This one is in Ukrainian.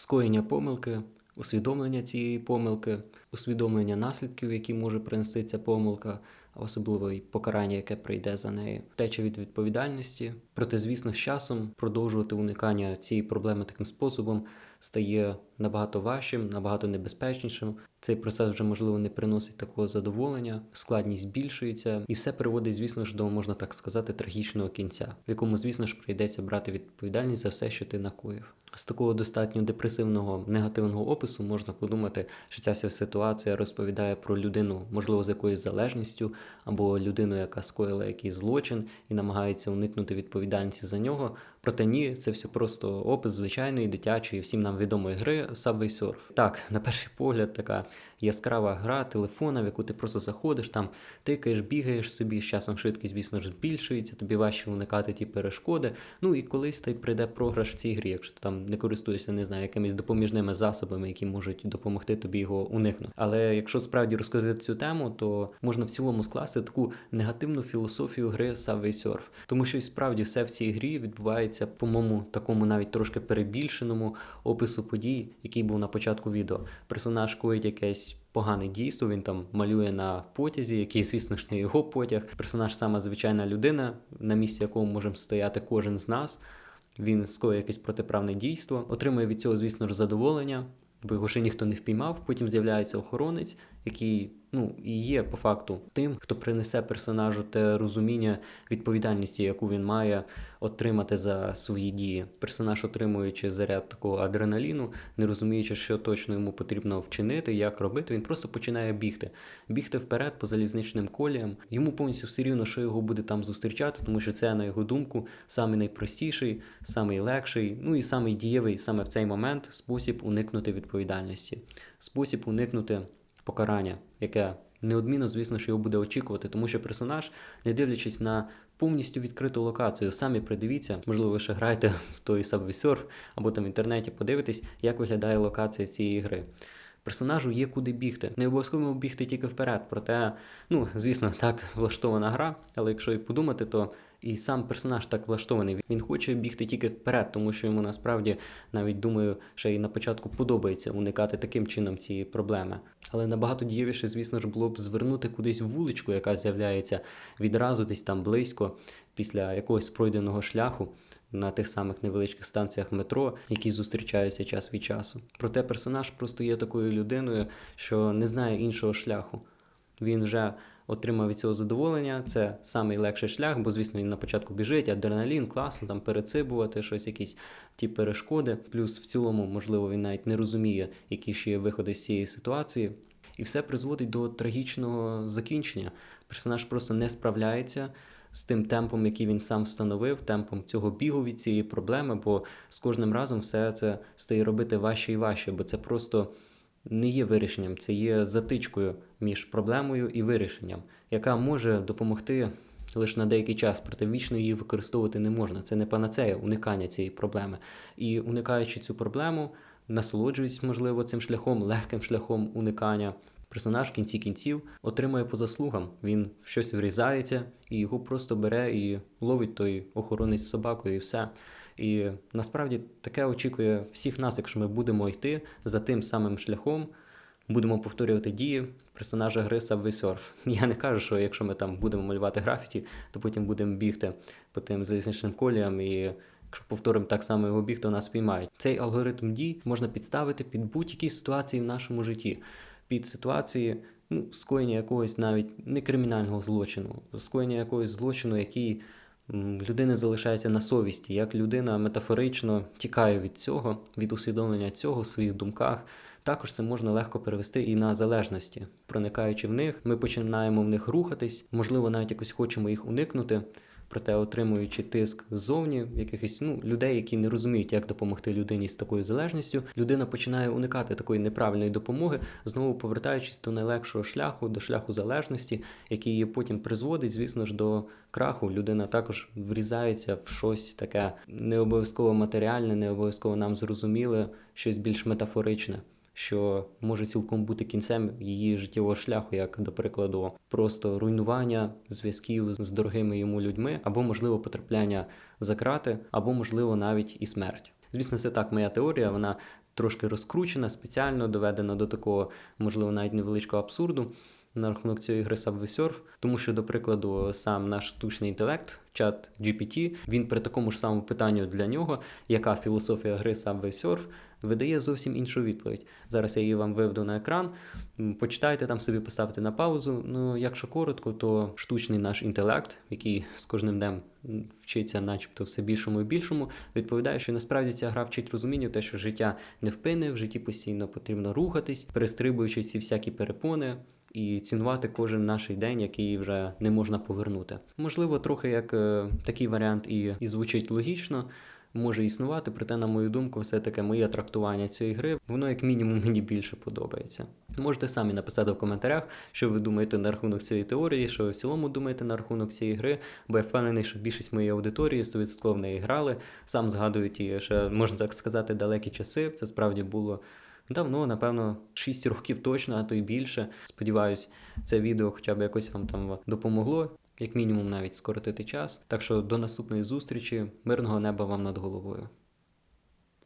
скоєння помилки, усвідомлення цієї помилки, усвідомлення наслідків, які може принести ця помилка, особливо і покарання, яке прийде за неї, втеча від відповідальності. Проте, звісно, з часом продовжувати уникання цієї проблеми таким способом стає набагато важчим, набагато небезпечнішим. Цей процес вже можливо не приносить такого задоволення, складність збільшується, і все приводить, звісно ж, до можна так сказати, трагічного кінця, в якому, звісно ж, прийдеться брати відповідальність за все, що ти накоїв. З такого достатньо депресивного негативного опису можна подумати, що ця вся ситуація розповідає про людину, можливо, з якоюсь залежністю, або людину, яка скоїла якийсь злочин і намагається уникнути відповідальності за нього. Проте ні, це все просто опис звичайної дитячої, всім нам відомої гри Subway Surf. Так, на перший погляд, така яскрава гра телефона, в яку ти просто заходиш, там тикаєш, бігаєш собі, з часом швидкість, звісно ж, збільшується, тобі важче уникати ті перешкоди. Ну і колись та й прийде програш в цій грі, якщо ти там не користуєшся, не знаю, якимись допоміжними засобами, які можуть допомогти тобі його уникнути. Але якщо справді розказати цю тему, то можна в цілому скласти таку негативну філософію гри Subway Surf. Тому що і справді все в цій грі відбувається, по-моєму, такому навіть трошки перебільшеному опису подій, який був на початку відео. Персонаж коїть якесь погане дійство. Він там малює на потязі, який, звісно ж, не його потяг. Персонаж саме звичайна людина, на місці якого можемо стояти кожен з нас. Він скоює якесь протиправне дійство, отримує від цього, звісно ж, задоволення, бо його ще ніхто не впіймав. Потім з'являється охоронець, який ну і є по факту тим, хто принесе персонажу те розуміння відповідальності, яку він має отримати за свої дії. Персонаж, отримуючи заряд такого адреналіну, не розуміючи, що точно йому потрібно вчинити, як робити, він просто починає бігти, бігти вперед по залізничним коліям. Йому повністю все рівно, що його буде там зустрічати, тому що це, на його думку, самий найпростіший, самий легший, ну і самий дієвий саме в цей момент спосіб уникнути відповідальності, спосіб уникнути покарання, яке неодмінно, звісно, що його буде очікувати, тому що персонаж, не дивлячись на повністю відкриту локацію, самі придивіться, можливо, ви ще граєте в той Subway або там в інтернеті подивитесь, як виглядає локація цієї гри. Персонажу є куди бігти. Не обов'язково бігти тільки вперед. Проте, ну, звісно, так влаштована гра, але якщо і подумати, то і сам персонаж так влаштований. Він хоче бігти тільки вперед, тому що йому насправді навіть думаю, ще й на початку подобається уникати таким чином цієї проблеми. Але набагато дієвіше, звісно ж, було б звернути кудись в вуличку, яка з'являється відразу десь там близько, після якогось пройденого шляху. На тих самих невеличких станціях метро, які зустрічаються час від часу. Проте персонаж просто є такою людиною, що не знає іншого шляху. Він вже отримав від цього задоволення. Це самий легший шлях, бо, звісно, він на початку біжить, адреналін, класно, там перецибувати щось, якісь ті перешкоди. Плюс в цілому, можливо, він навіть не розуміє, які ще є виходи з цієї ситуації. І все призводить до трагічного закінчення. Персонаж просто не справляється. З тим темпом, який він сам встановив, темпом цього бігу від цієї проблеми, бо з кожним разом все це стає робити важче і важче, бо це просто не є вирішенням, це є затичкою між проблемою і вирішенням, яка може допомогти лише на деякий час, проте вічно її використовувати не можна. Це не панацея уникання цієї проблеми. І уникаючи цю проблему, насолоджуюсь, можливо, цим шляхом, легким шляхом уникання. Персонаж в кінці кінців отримує по заслугам. Він в щось врізається і його просто бере і ловить той охоронець з собакою, і все. І насправді таке очікує всіх нас, якщо ми будемо йти за тим самим шляхом, будемо повторювати дії персонажа гри Subway Surf. Я не кажу, що якщо ми там будемо малювати графіті, то потім будемо бігти по тим залізничним коліям і. Якщо повторимо так само його біг, то нас спіймають. Цей алгоритм дій можна підставити під будь-які ситуації в нашому житті, під ситуації ну, скоєння якогось навіть не кримінального злочину, скоєння якогось злочину, який людини залишається на совісті, як людина метафорично тікає від цього, від усвідомлення цього в своїх думках. Також це можна легко перевести і на залежності. Проникаючи в них, ми починаємо в них рухатись, можливо, навіть якось хочемо їх уникнути. Проте, отримуючи тиск ззовні, якихось ну людей, які не розуміють, як допомогти людині з такою залежністю, людина починає уникати такої неправильної допомоги, знову повертаючись до найлегшого шляху, до шляху залежності, який її потім призводить, звісно ж, до краху. Людина також врізається в щось таке не обов'язково матеріальне, не обов'язково нам зрозуміле, щось більш метафоричне що може цілком бути кінцем її життєвого шляху, як до прикладу, просто руйнування зв'язків з дорогими йому людьми, або можливо потрапляння за крати, або можливо навіть і смерть. Звісно, це так моя теорія. Вона трошки розкручена, спеціально доведена до такого, можливо, навіть невеличкого абсурду. На рахунок цієї гри Subway тому що, до прикладу, сам наш штучний інтелект, чат GPT, він при такому ж самому питанню для нього, яка філософія гри Subway Surf, видає зовсім іншу відповідь. Зараз я її вам виведу на екран. Почитайте там собі, поставте на паузу. Ну, якщо коротко, то штучний наш інтелект, який з кожним днем вчиться, начебто, все більшому і більшому, відповідає, що насправді ця гра вчить розумінню, те, що життя невпинне, в житті постійно потрібно рухатись, перестрибуючи ці всякі перепони. І цінувати кожен наш день, який вже не можна повернути. Можливо, трохи як е, такий варіант і, і звучить логічно, може існувати, проте, на мою думку, все-таки моє трактування цієї гри, воно як мінімум мені більше подобається. Можете самі написати в коментарях, що ви думаєте на рахунок цієї теорії, що ви в цілому думаєте на рахунок цієї гри, бо я впевнений, що більшість моєї аудиторії 100% в неї грали. Сам згадую ті, ще можна так сказати, далекі часи. Це справді було. Давно, напевно, 6 років точно, а то й більше. Сподіваюсь, це відео хоча б якось вам там допомогло, як мінімум навіть скоротити час. Так що до наступної зустрічі, мирного неба вам над головою.